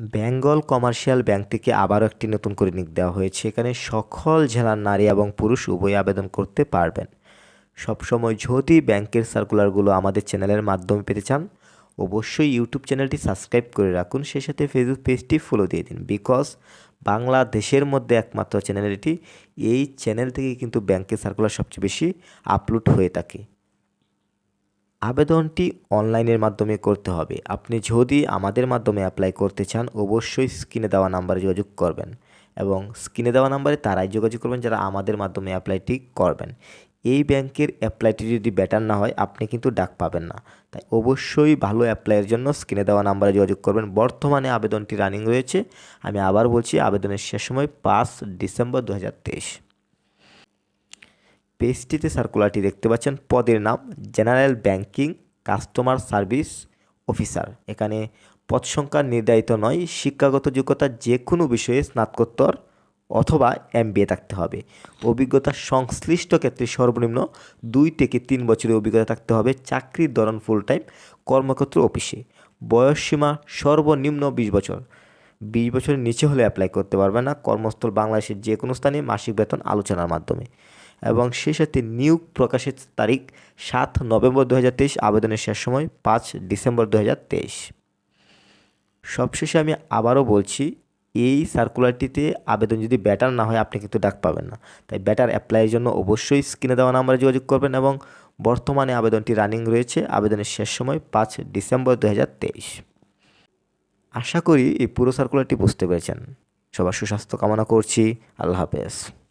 Bengal commercial bank থেকে আবারও একটি নতুন করে নিক দেওয়া হয়েছে। এখানে সকল জেলার নারী এবং পুরুষ উভয় আবেদন করতে পারবেন। সবসময় যদি ব্যাংকের সার্কুলারগুলো আমাদের চ্যানেলের মাধ্যমে পেতে চান, অবশ্যই ইউটিউব চ্যানেলটি সাবস্ক্রাইব করে রাখুন। সেই সাথে ফেসবুক পেজটি ফলো দিয়ে দিন। বিকজ বাংলাদেশের মধ্যে একমাত্র চ্যানেল এটি। এই চ্যানেল থেকে কিন্তু ব্যাংকের সার্কুলার সবচেয়ে বেশি আপলোড হয়ে থাকে। আবেদনটি অনলাইনের মাধ্যমে করতে হবে। আপনি যদি আমাদের মাধ্যমে অ্যাপ্লাই করতে চান, অবশ্যই স্ক্রিনে দেওয়া নাম্বারে যোগাযোগ করবেন এবং স্ক্রিনে দেওয়া নাম্বারে তারাই যোগাযোগ করবেন যারা আমাদের মাধ্যমে অ্যাপ্লাইটি করবেন। এই ব্যাংকের অ্যাপ্লাইটি যদি ব্যাটার না হয়, আপনি কিন্তু ডাক পাবেন না। তাই অবশ্যই ভালো অ্যাপ্লাইয়ের জন্য স্ক্রিনে দেওয়া নাম্বারে যোগাযোগ করবেন। বর্তমানে আবেদনটি রানিং রয়েছে। আমি আবার বলছি, আবেদনের শেষ সময় পাঁচ ডিসেম্বর দু হাজার তেইশ। পেজটিতে সার্কুলারটি দেখতে পাচ্ছেন। পদের নাম general banking customer service officer এখানে পদ সংখ্যা নির্ধারিত নয়, শিক্ষাগত যোগ্যতা যে কোনো বিষয়ে স্নাতকোত্তর অথবা এম থাকতে হবে। অভিজ্ঞতা সংশ্লিষ্ট ক্ষেত্রে সর্বনিম্ন দুই থেকে তিন বছরের অভিজ্ঞতা থাকতে হবে চাকরির ধরন ফুল টাইম কর্মক্ষেত্র অফিসে বয়সসীমা সর্বনিম্ন বিশ বছর। বিশ বছরের নিচে হলে অ্যাপ্লাই করতে পারবে না। কর্মস্থল বাংলাদেশের যে কোনো স্থানে মাসিক বেতন আলোচনার মাধ্যমে। এবং সেই সাথে নিয়োগ প্রকাশের তারিখ সাত নভেম্বর দু হাজার তেইশ, আবেদনের শেষ সময় পাঁচ ডিসেম্বর দু হাজার তেইশ। সবশেষে আমি আবারও বলছি, এই সার্কুলারটিতে আবেদন যদি ব্যাটার না হয়, আপনি কিন্তু ডাক পাবেন না। তাই ব্যাটার অ্যাপ্লাইয়ের জন্য অবশ্যই স্ক্রিনে দেওয়া নাম্বারে যোগাযোগ করবেন এবং বর্তমানে আবেদনটি রানিং রয়েছে, আবেদনের শেষ সময় পাঁচ ডিসেম্বর দু হাজার তেইশ। আশা করি এই পুরো সার্কুলারটি বুঝতে পেরেছেন। সবার সুস্বাস্থ্য কামনা করছি। আল্লাহ হাফেজ।